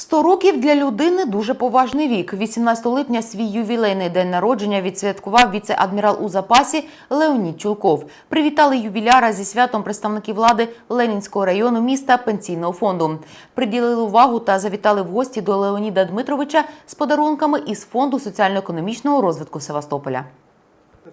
100 років для людини дуже поважний вік. 18 липня свій ювілейний день народження відсвяткував віце-адмірал у запасі Леонід Чулков. Привітали ювіляра зі святом представники влади Ленінського району міста пенсійного фонду. Приділили увагу та завітали в гості до Леоніда Дмитровича з подарунками із фонду соціально-економічного розвитку Севастополя.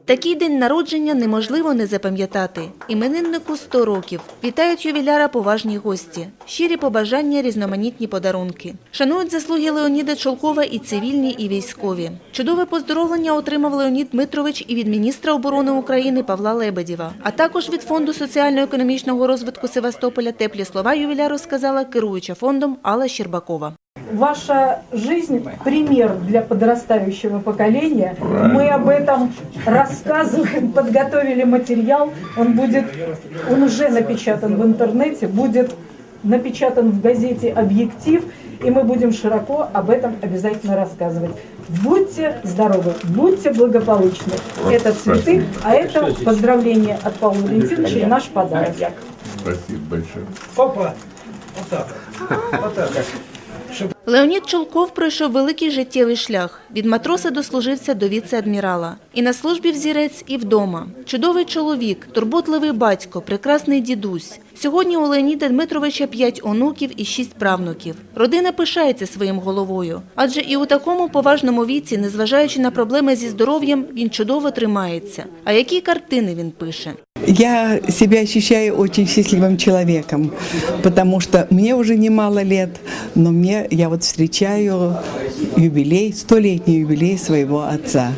Такий день народження неможливо не запам'ятати. Імениннику 100 років. Вітають ювіляра поважні гості. Щирі побажання, різноманітні подарунки. Шанують заслуги Леоніда Чолкова і цивільні, і військові. Чудове поздоровлення отримав Леонід Дмитрович і від міністра оборони України Павла Лебедєва, а також від Фонду соціально-економічного розвитку Севастополя теплі слова ювіляру сказала керуюча фондом Алла Щербакова. Ваша жизнь – пример для подрастающего поколения. Мы об этом рассказываем, подготовили материал. Он будет, он уже напечатан в интернете, будет напечатан в газете «Объектив», и мы будем широко об этом обязательно рассказывать. Будьте здоровы, будьте благополучны. Это цветы, а это поздравление от Павла Валентиновича и наш подарок. Спасибо большое. Опа! Вот так. Вот так. Леонід Чолков пройшов великий життєвий шлях від матроса дослужився до віце-адмірала. І на службі взірець, і вдома. Чудовий чоловік, турботливий батько, прекрасний дідусь. Сьогодні у Леоніда Дмитровича п'ять онуків і шість правнуків. Родина пишається своїм головою, адже і у такому поважному віці, незважаючи на проблеми зі здоров'ям, він чудово тримається. А які картини він пише? Я себя ощущаю очень счастливым человеком, потому что мне уже немало лет, но мне я вот встречаю юбилей, столетний юбилей своего отца.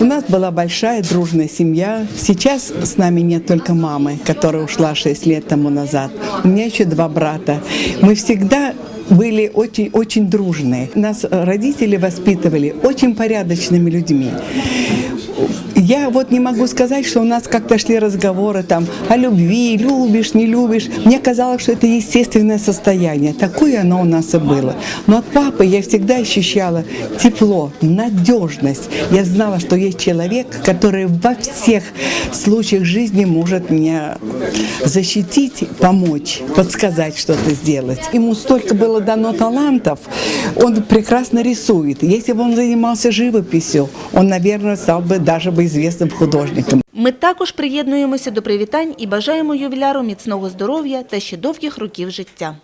У нас была большая дружная семья. Сейчас с нами нет только мамы, которая ушла 6 лет тому назад. У меня еще два брата. Мы всегда были очень, очень дружные. Нас родители воспитывали очень порядочными людьми. Я вот не могу сказать, что у нас как-то шли разговоры там о любви, любишь, не любишь. Мне казалось, что это естественное состояние. Такое оно у нас и было. Но от папы я всегда ощущала тепло, надежность. Я знала, что есть человек, который во всех случаях жизни может меня защитить, помочь, подсказать что-то сделать. Ему столько было дано талантов, он прекрасно рисует. Если бы он занимался живописью, он, наверное, стал бы даже бы известным художником. Ми також приєднуємося до привітань і бажаємо ювіляру міцного здоров'я та ще довгих років життя.